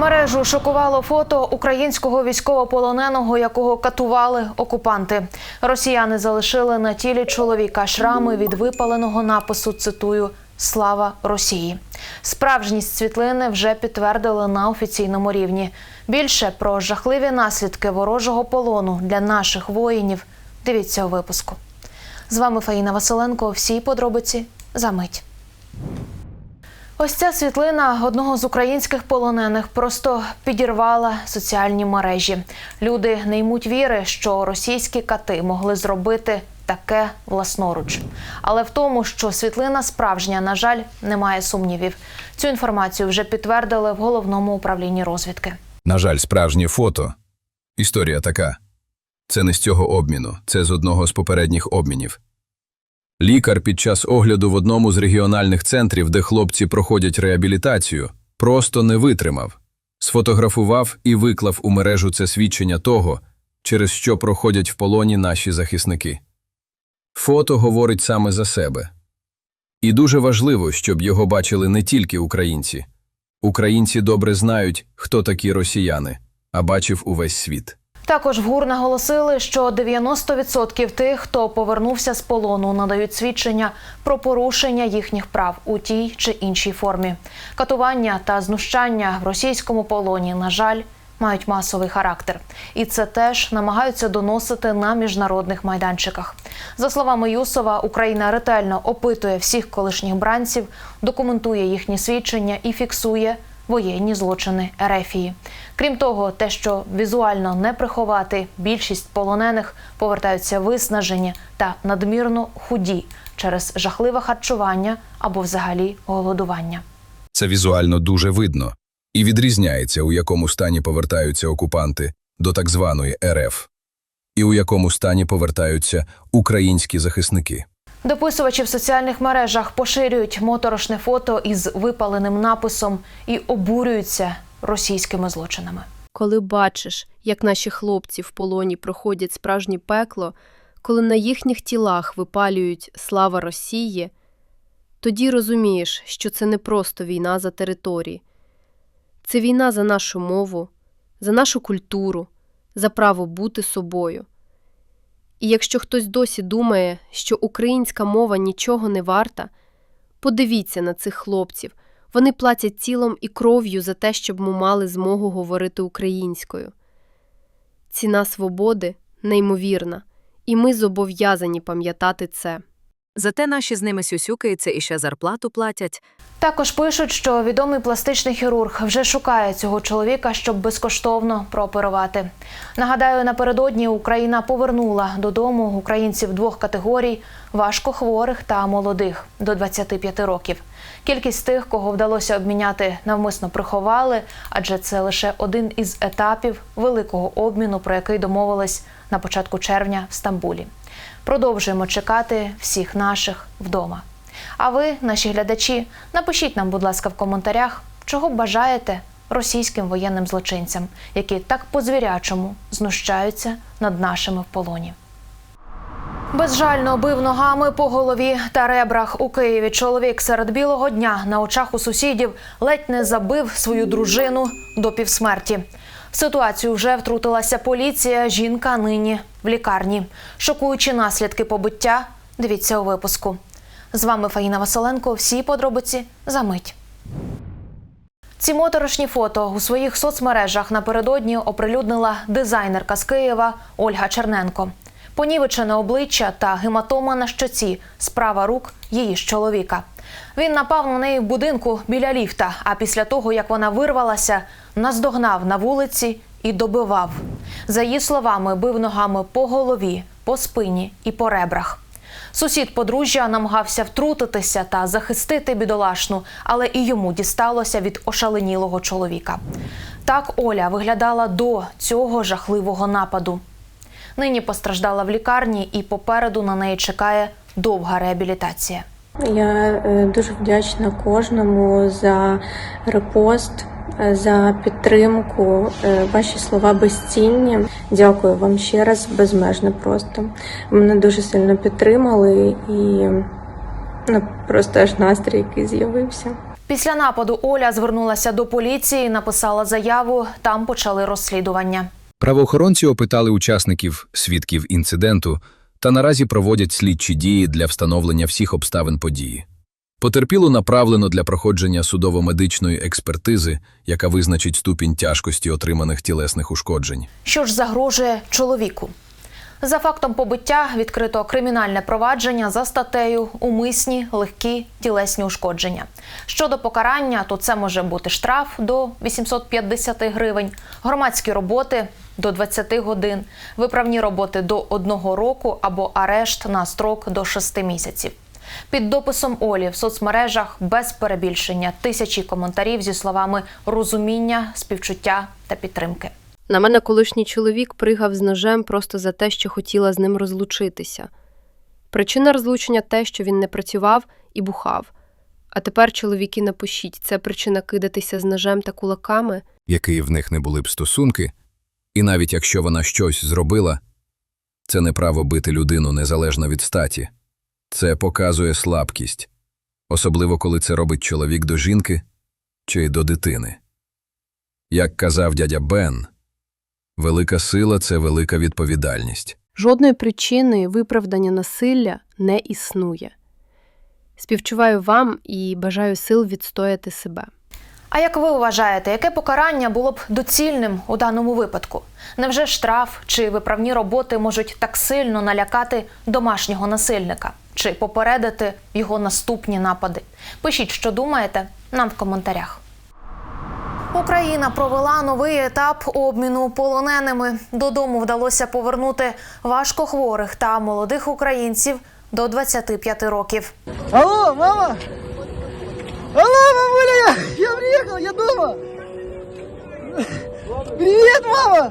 Мережу шокувало фото українського військовополоненого, якого катували окупанти. Росіяни залишили на тілі чоловіка шрами від випаленого напису. Цитую. Слава Росії! Справжність світлини вже підтвердили на офіційному рівні. Більше про жахливі наслідки ворожого полону для наших воїнів. Дивіться у випуску. З вами Фаїна Василенко. Всі подробиці за мить. Ось ця світлина одного з українських полонених просто підірвала соціальні мережі. Люди не ймуть віри, що російські кати могли зробити таке власноруч. Але в тому, що світлина справжня, на жаль, немає сумнівів. Цю інформацію вже підтвердили в головному управлінні розвідки. На жаль, справжнє фото. Історія така. Це не з цього обміну, це з одного з попередніх обмінів. Лікар під час огляду в одному з регіональних центрів, де хлопці проходять реабілітацію, просто не витримав, сфотографував і виклав у мережу це свідчення того, через що проходять в полоні наші захисники. Фото говорить саме за себе. І дуже важливо, щоб його бачили не тільки українці. Українці добре знають, хто такі росіяни, а бачив увесь світ. Також в ГУР наголосили, що 90% тих, хто повернувся з полону, надають свідчення про порушення їхніх прав у тій чи іншій формі. Катування та знущання в російському полоні, на жаль, мають масовий характер, і це теж намагаються доносити на міжнародних майданчиках. За словами Юсова, Україна ретельно опитує всіх колишніх бранців, документує їхні свідчення і фіксує воєнні злочини Ерефії. Крім того, те, що візуально не приховати, більшість полонених повертаються виснажені та надмірно худі через жахливе харчування або взагалі голодування. Це візуально дуже видно і відрізняється, у якому стані повертаються окупанти до так званої РФ, і у якому стані повертаються українські захисники. Дописувачі в соціальних мережах поширюють моторошне фото із випаленим написом і обурюються російськими злочинами. Коли бачиш, як наші хлопці в полоні проходять справжнє пекло, коли на їхніх тілах випалюють слава Росії, тоді розумієш, що це не просто війна за території, це війна за нашу мову, за нашу культуру, за право бути собою. І якщо хтось досі думає, що українська мова нічого не варта, подивіться на цих хлопців. Вони платять тілом і кров'ю за те, щоб ми мали змогу говорити українською. Ціна свободи неймовірна, і ми зобов'язані пам'ятати це. Зате наші з ними сюсюкаються і ще зарплату платять. Також пишуть, що відомий пластичний хірург вже шукає цього чоловіка, щоб безкоштовно прооперувати. Нагадаю, напередодні Україна повернула додому українців двох категорій важкохворих та молодих до 25 років. Кількість тих, кого вдалося обміняти, навмисно приховали, адже це лише один із етапів великого обміну, про який домовились на початку червня в Стамбулі. Продовжуємо чекати всіх наших вдома. А ви, наші глядачі, напишіть нам, будь ласка, в коментарях, чого бажаєте російським воєнним злочинцям, які так по-звірячому знущаються над нашими в полоні. Безжально бив ногами по голові та ребрах у Києві. Чоловік серед білого дня на очах у сусідів ледь не забив свою дружину до півсмерті. В ситуацію вже втрутилася поліція. Жінка нині в лікарні. Шокуючі наслідки побиття. Дивіться у випуску. З вами Фаїна Василенко. Всі подробиці за мить. Ці моторошні фото у своїх соцмережах напередодні оприлюднила дизайнерка з Києва Ольга Черненко. Понівечене обличчя та гематома на щоці справа рук її ж чоловіка. Він напав на неї в будинку біля ліфта, а після того, як вона вирвалася, наздогнав на вулиці і добивав. За її словами, бив ногами по голові, по спині і по ребрах. Сусід подружжя намагався втрутитися та захистити бідолашну, але і йому дісталося від ошаленілого чоловіка. Так Оля виглядала до цього жахливого нападу. Нині постраждала в лікарні, і попереду на неї чекає довга реабілітація. Я е, дуже вдячна кожному за репост, за підтримку. Е, Ваші слова безцінні. Дякую вам ще раз, безмежно просто. Ви Мене дуже сильно підтримали і ну, просто аж настрій, який з'явився. Після нападу Оля звернулася до поліції, написала заяву. Там почали розслідування. Правоохоронці опитали учасників, свідків інциденту та наразі проводять слідчі дії для встановлення всіх обставин події. Потерпілу направлено для проходження судово-медичної експертизи, яка визначить ступінь тяжкості отриманих тілесних ушкоджень. Що ж загрожує чоловіку? За фактом побиття відкрито кримінальне провадження за статтею умисні легкі тілесні ушкодження. Щодо покарання, то це може бути штраф до 850 гривень, громадські роботи до 20 годин, виправні роботи до 1 року або арешт на строк до 6 місяців. Під дописом Олі в соцмережах без перебільшення тисячі коментарів зі словами розуміння, співчуття та підтримки. На мене колишній чоловік пригав з ножем просто за те, що хотіла з ним розлучитися. Причина розлучення те, що він не працював і бухав. А тепер, чоловіки, напишіть, це причина кидатися з ножем та кулаками? Які в них не були б стосунки, і навіть якщо вона щось зробила, це не право бити людину незалежно від статі. Це показує слабкість, особливо коли це робить чоловік до жінки чи до дитини. Як казав дядя Бен, велика сила це велика відповідальність. Жодної причини виправдання насилля не існує. Співчуваю вам і бажаю сил відстояти себе. А як ви вважаєте, яке покарання було б доцільним у даному випадку? Невже штраф чи виправні роботи можуть так сильно налякати домашнього насильника чи попередити його наступні напади? Пишіть, що думаєте, нам в коментарях. Україна провела новий етап обміну полоненими. Додому вдалося повернути важкохворих та молодих українців до 25 років. Алло, мама! Алло, мамуля, я, я приехал, я дома! Привет, мама!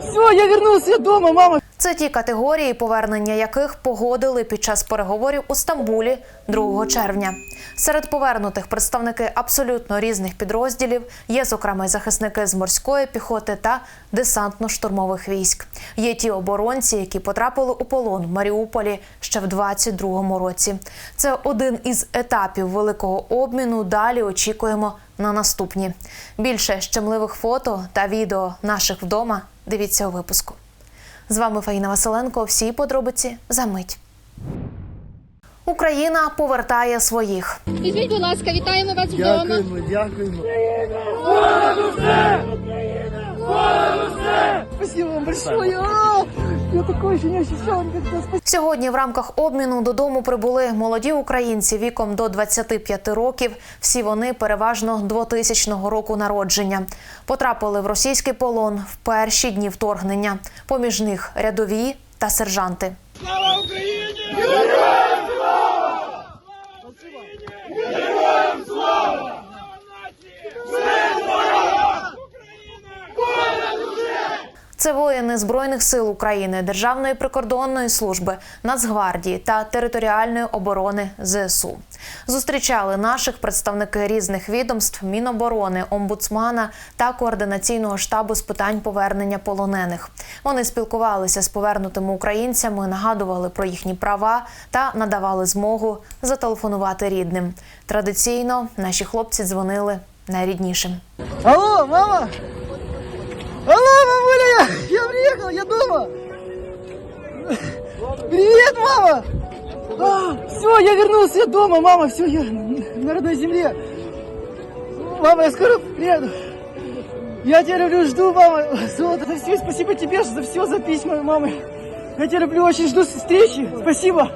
все, я вернулся, я мама! Це ті категорії, повернення яких погодили під час переговорів у Стамбулі 2 червня. Серед повернутих представники абсолютно різних підрозділів є, зокрема, захисники з морської піхоти та десантно-штурмових військ. Є ті оборонці, які потрапили у полон в Маріуполі ще в 22-му році. Це один із етапів великого обміну. Далі очікуємо на наступні. Більше щемливих фото та відео наших вдома. Дивіться у випуску. З вами Фаїна Василенко. Всі подробиці за мить. Україна повертає своїх. Візьміть, будь ласка, вітаємо вас вдома. Дякуємо, дякуємо. Вам большое! Я такое еще не ощущал Сьогодні в рамках обміну додому прибули молоді українці віком до 25 років. Всі вони переважно 2000 року народження. Потрапили в російський полон в перші дні вторгнення. Поміж них рядові та сержанти. Це воїни Збройних сил України, Державної прикордонної служби, Нацгвардії та територіальної оборони ЗСУ. Зустрічали наших представники різних відомств, Міноборони, омбудсмана та координаційного штабу з питань повернення полонених. Вони спілкувалися з повернутими українцями, нагадували про їхні права та надавали змогу зателефонувати рідним. Традиційно наші хлопці дзвонили найріднішим. Алло, мама! Алло, мамуля, я, приехал, я дома! Привет, мама! все, я вернулся, я дома, мама, все, я на родной земле. Мама, я скоро приеду. Я тебя люблю, жду, мама. Золото, за все, спасибо тебе за все, за письма, мама. Я тебя люблю, очень жду встречи. Спасибо.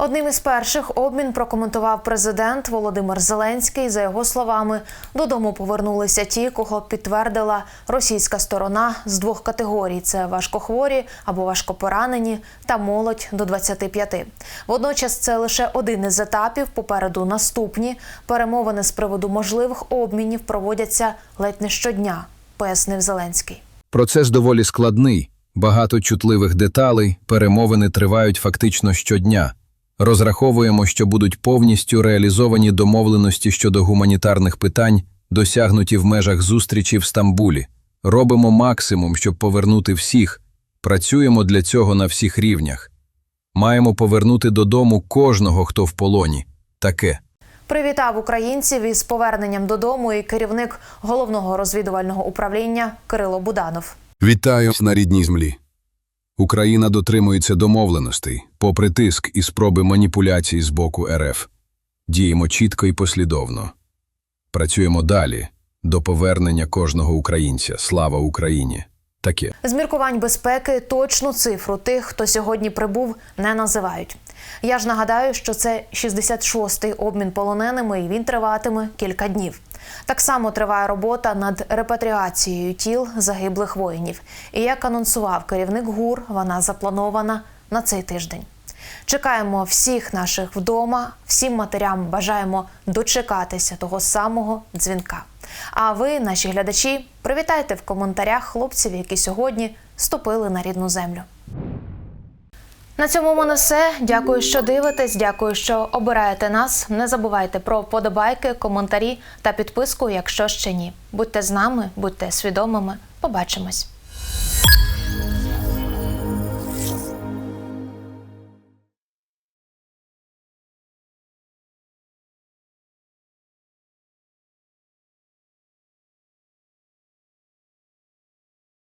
Одним із перших обмін прокоментував президент Володимир Зеленський. За його словами, додому повернулися ті, кого підтвердила російська сторона з двох категорій: це важкохворі або важкопоранені та молодь до 25. Водночас це лише один із етапів. Попереду наступні перемовини з приводу можливих обмінів проводяться ледь не щодня, пояснив Зеленський. Процес доволі складний, багато чутливих деталей, перемовини тривають фактично щодня. Розраховуємо, що будуть повністю реалізовані домовленості щодо гуманітарних питань, досягнуті в межах зустрічі в Стамбулі. Робимо максимум, щоб повернути всіх. Працюємо для цього на всіх рівнях. Маємо повернути додому кожного, хто в полоні. Таке. Привітав українців із поверненням додому і керівник головного розвідувального управління Кирило Буданов. Вітаю на рідній землі. Україна дотримується домовленостей, попри тиск і спроби маніпуляцій з боку РФ. Діємо чітко і послідовно. Працюємо далі до повернення кожного українця. Слава Україні! Таке. З міркувань безпеки точну цифру тих, хто сьогодні прибув, не називають. Я ж нагадаю, що це 66-й обмін полоненими, і він триватиме кілька днів. Так само триває робота над репатріацією тіл загиблих воїнів. І як анонсував керівник ГУР, вона запланована на цей тиждень. Чекаємо всіх наших вдома, всім матерям бажаємо дочекатися того самого дзвінка. А ви, наші глядачі, привітайте в коментарях хлопців, які сьогодні ступили на рідну землю. На цьому мене все. Дякую, що дивитесь. Дякую, що обираєте нас. Не забувайте про подобайки, коментарі та підписку, якщо ще ні. Будьте з нами, будьте свідомими. Побачимось.